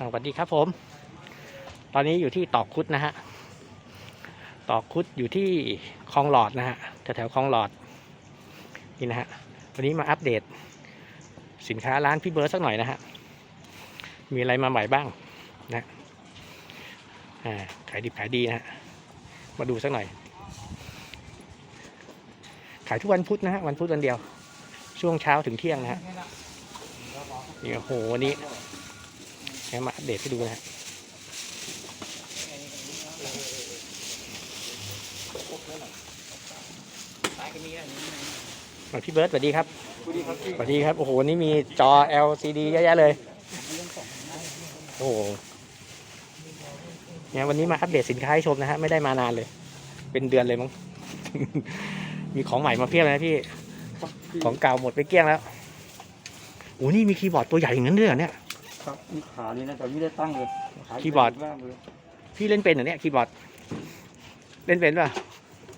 สวัสดีครับผม ตอนนี้อยู่ที่ตอกคุดนะฮะตอกคุดอยู่ที่คลองหลอดนะฮะแถวๆคลองหลอดนี่นะฮะวันนี้มาอัปเดต สินค้าร้านพี่เบิร์ดสักหน่อยนะฮะมีอะไรมาใหม่บ้างนะขายดีขายดีนะฮะมาดูสักหน่อย ขายทุกวันพุธนะฮะวันพุธวันเดียว ช่วงเช้าถึงเที่ยงนะฮะนี่โอ้โหวันนี้ ให้มาอัปเดตให้ดูนะฮะอะพี่เบิร์ตสวัสดีครับสวัสดีครับ โอ้โห นี่มีจอ LCD เยอะแยะเลย โอ้โหเนี่ยวันนี้มาอัปเดตสินค้าให้ชมนะฮะ ไม่ได้มานานเลย เป็นเดือนเลยมั้ง มีของใหม่มาเพียบเลยนะพี่ ของเก่าหมดไปเกลี้ยงแล้วโอ้นี่มีคีย์บอร์ดตัวใหญ่อย่างนั้นด้วยเหรอเนี่ย ครับนี่ขานี่นะแต่ไม่ได้ตั้งเลยขาคีย์บอร์ดว่างเลยพี่เล่นเป็นเหรอเนี่ยคีย์บอร์ด เล่นเป็นป่ะ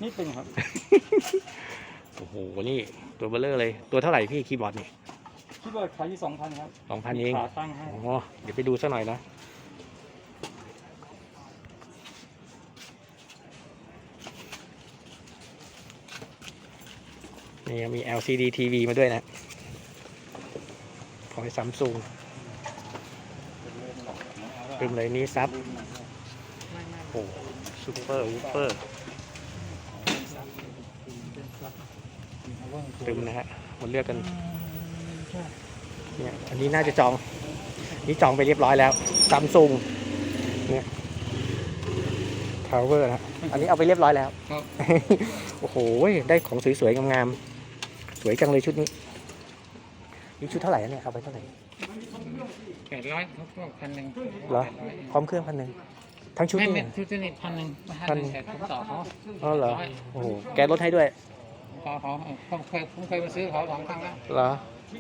นี่เป็นครับโอ้โห นี่ตัวเบลเลอร์เลย ตัวเท่าไหร่พี่คีย์บอร์ดนี่คีย์บอร์ดขายที่สองพันครับสองพันเอง ขาตั้งให้โอ้โหเดี๋ยวไปดูสักหน่อยนะ นี่มี LCD TV มาด้วยนะ ของซัมซุง ลืมเลยนี่ซับโอ้ซูเปอร์วูเปอร์ตึมนะฮะมันเลือกกันเนี่ยอันนี้น่าจะจอง นี่จองไปเรียบร้อยแล้วซัมซุงเนี่ยทาวเวอร์นะฮะอันนี้เอาไปเรียบร้อยแล้วครับโอ้โหได้ของสวยๆงามๆสวยจังเลยชุดนี้นี่ชุดเท่าไหร่อะเนี่ยเอาไปเท่าไหร่ แปดร้อยเขาก็พันหนึ่งเหรอพร้อมเครื่องพันหนึ่งทั้งชุดไม่นี่ไม่เนี่ยชุดนี้พันหนึ่งพันพันหนึ่งแต่ผมต่อเขาอ๋อเหรอโอ้โหแกลดให้ด้วยขอเขาผมเคยผมเคยมาซื้อเขาสองครั้งแล้วเหรอ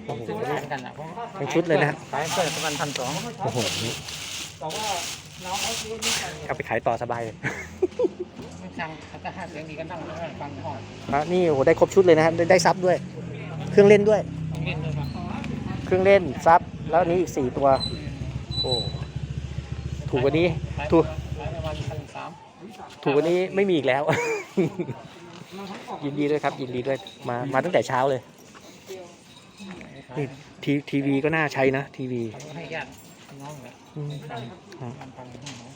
โอ้โห ซื้อไม่ได้กันอะผมทั้งชุดเลยนะฮะขายเกิดประมาณพันสองโอ้โหนี่เอาไปขายต่อสบายเลยไม่ช่างเขาจะห้าเสียงดีก็นั่งฟังห้องอะนี่โอ้โหได้ครบชุดเลยนะครับได้ได้ซับด้วย เครื่องเล่นด้วย ต้องเล่นด้วยครับเครื่องเล่นซับ แล้วอันนี้อีกสี่ตัว โอ้ถูกกว่านี้ถูกขายประมาณพันสามถูกกว่านี้ไม่มีอีกแล้ว ยินดีด้วยครับ ยินดีด้วยมามาตั้งแต่เช้าเลยนี่ทีทีวีก็น่าใช้นะ ทีวีให้ญาติน้องเลยอืมพันพันให้น้อง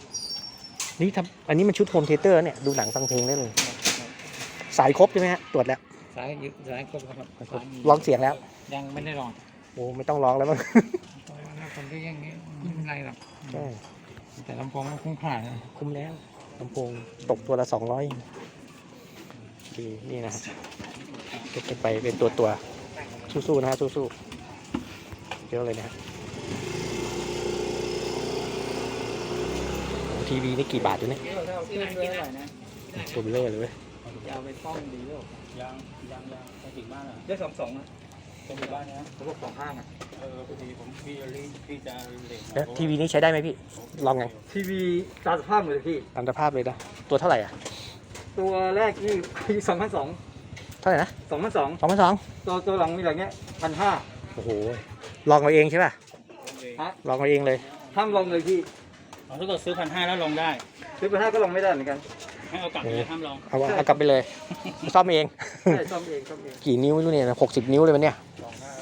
นี่ทำอันนี้มันชุดโฮมเทเตอร์เนี่ยดูหนังฟังเพลงได้เลย สายครบใช่ไหมฮะตรวจแล้วสายยึดสายครบครับสายลองเสียงแล้ว ยังไม่ได้ลอง โอ้ไม่ต้องร้องแล้วมั้งคนที่ยังนี้ไม่เป็นไรหรอกใช่แต่ลำโพงมันคุ้มค่านะคุ้มแล้วลำโพงตกตัวละสองร้อยดีนี่นะฮะเก็บกันไปเป็นตัวตัวๆสู้ๆนะฮะสู้ๆเยอะเลยนะฮะทีวีนี่กี่บาทอยู่เนี่ยถ้าเอาเครื่องด้วยเท่าไหร่นะตัวเบลอเลยเว้ยจะเอาไปป้องดีหรือยังยังยังไปถึงบ้านอะได้สองสองนะ ไปถึงบ้านนะเขาบอกสองห้างอะเออพอดีผมพี่จะรีพี่จะเล่นแล้วทีวีนี้ใช้ได้ไหมพี่ ลองไงทีวีตามสภาพเลยพี่ ตามสภาพเลยนะ ตัวเท่าไหร่อะ ตัวแรกนี่ปีสองพันสองเท่าไหร่นะสองพันสองสองพันสองตัวตัวหลังมีอะไรเงี้ยพันห้าโอ้โห ลองเอาเองใช่ป่ะ ฮะลองเอาเองเลย ห้ามลงเลยพี่ถ้าเกิดซื้อพันห้าแล้วลงได้ ซื้อพันห้าก็ลงไม่ได้เหมือนกัน ให้เอากลับไปเลยห้ามลองเอาเอากลับไปเลย ซ่อมเอง ใช่ซ่อมเองซ่อมเอง กี่นิ้วไม่รู้เนี่ยหกสิบนิ้วเลยมันเนี่ย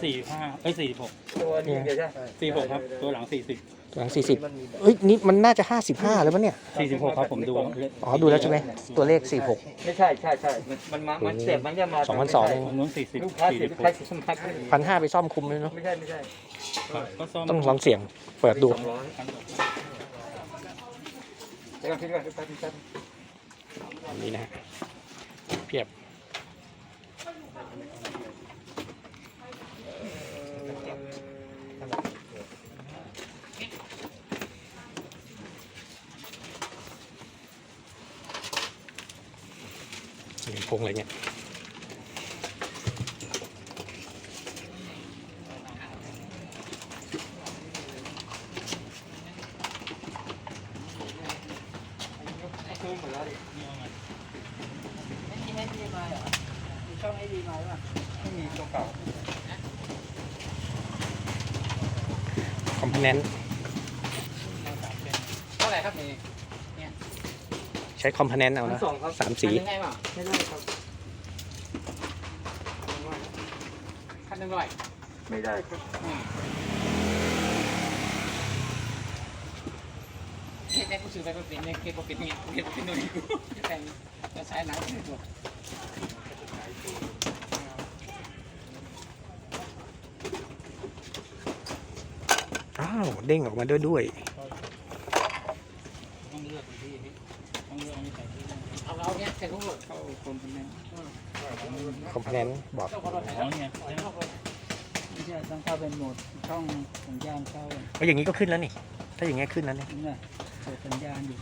สี่ห้าเอ้ยสี่หกตัวนี้เดียวใช่สี่หกครับ ตัวหลังสี่สิบหลังสี่สิบเอ้ยนี่มันน่าจะห้าสิบห้าแล้วมั้งเนี่ยสี่สิบหกครับผมดูอ๋อดูแล้วใช่ไหมตัวเลขสี่หกไม่ใช่ใช่ใช่มันมันมามันเสียบมันจะมาสองพันสองเองผมนู้นสี่สิบลูกค้าสี่เสียสิบบหใครกสมัครพันห้าไปซ่อมคุมเลยเนาะไม่ใช่ไม่ใช่ก็ซ่อมต้องลองเสียงเปิดดูสองร้อยเดี๋ยวก่อนพี่ก่อนพี่แป๊บพี่แป๊บนี่นะฮะเพียบ พงอะไรเงี้ยซื้อหมดแล้วดิไม่มีให้ดีมาเหรอมีช่องให้ดีมาหรือเปล่าไม่มีตัวเก่าคอมโพเนนต์ ใช้คอมโพเนนต์เอาพันนะสองครับสามสีคันหนึ่งได้เปล่าไม่ได้ครับคันหนึ่งร้อยไม่ได้ครับเฮ็ดได้กูซื้อไปก็เป็นเนี่ยเฮ็ดก็เป็นเนี่ยเฮ็ดเป็นนู่นนี่กูแต่งจะใช้หนังไม่ตัวอ้าว เด้งออกมาด้วยด้วย ต้องเลือกที่ต้องเลือกอันนี้ใส่ที่ เอาเอาเนี่ยใส่ลูกเข้าคนคนนั้นคอมโพเนนต์บอร์ดเจ้าของรถไถแล้วเนี่ยไม่ใช่ต้องเข้าเป็นโหมดช่องสัญญาณเข้าก็อย่างนี้ก็ขึ้นแล้วนี่ ถ้าอย่างเงี้ยขึ้นแล้วนี่นี่นะเปิดสัญญาณอยู่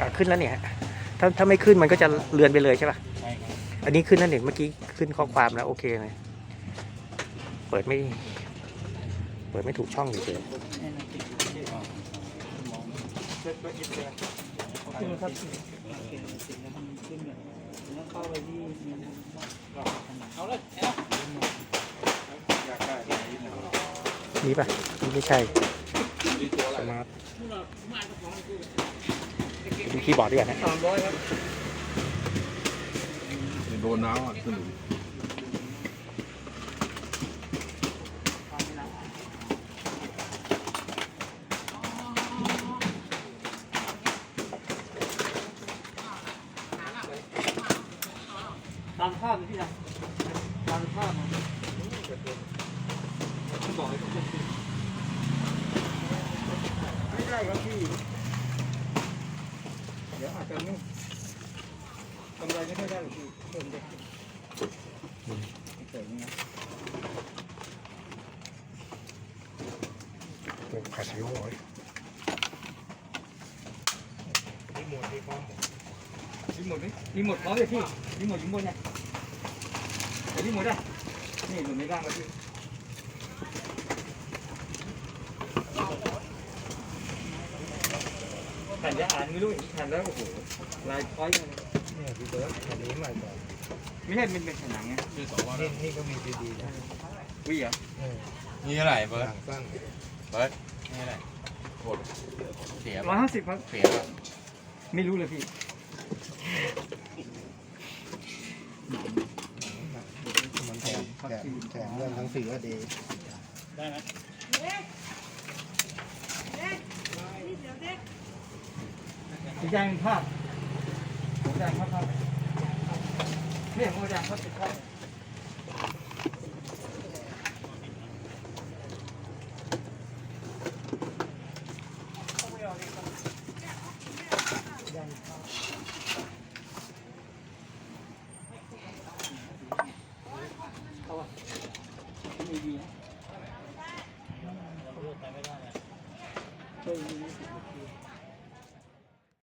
อะขึ้นแล้วเนี่ยฮะถ้าถ้าไม่ขึ้นมันก็จะเลือนไปเลยใช่ป่ะ ใช่ครับอันนี้ขึ้นแล้วเนี่ยเมื่อกี้ขึ้นข้อความแล้วโอเคเลยเปิดไม่ เปิดไม่ถูกช่องเฉยนี่นะติดอยู่ที่มองเช็คก็อินเตอร์ ขึ้นครับติดแล้วเนี่ยแล้วเข้าไปที่มีหลอาเอาเลยเอาอยากได้ที่ไหนนะๆนี่ป่ะนี่ไม่ใช่สมาร์ทดูคีย์บอร์ดด้วยนะสามร้อยครับโดนน้ำอะสนุก ตามภาพเลยพี่นะตามภาพมาบอกให้เขาเป็นไม่ได้ครับพี่ เดี๋ยวอาจจะไม่กำไรไม่ได้หรอกพี่เพิ่มเด็กเสริมนะขาดสิบร้อยรีโมทนี่รีโมทนี่รีโมทพร้อมเลยพี่รีโมทอยู่บนเนี่ย เดี๋ยวรีโมทได้ นี่หนุนไม่ได้ครับพี่แผ่นจะอ่านไม่รู้แผ่นแล้วโอ้โห ลายคล้อยกันเนี่ยพี่เบิร์ดอันนี้ใหม่ก่อนไม่ใช่เป็นเป็นผนังไงนี่นี่ก็มีดีๆนะวิ่งเหรอนี่เท่าไหร่เบิร์ดหลังสั้นเบิร์ดนี่เท่าไหร่โหดเสียร้อป่ะยห้าสิบครับเสียป่ะไม่รู้เลยพี่มัน แจกแถมแถมเรื่องทั้งสี่ก็ดี ได้ไหมสีแดงภาพสีแดงภาพภาพเนี่ยโมแดงภาพติดภาพ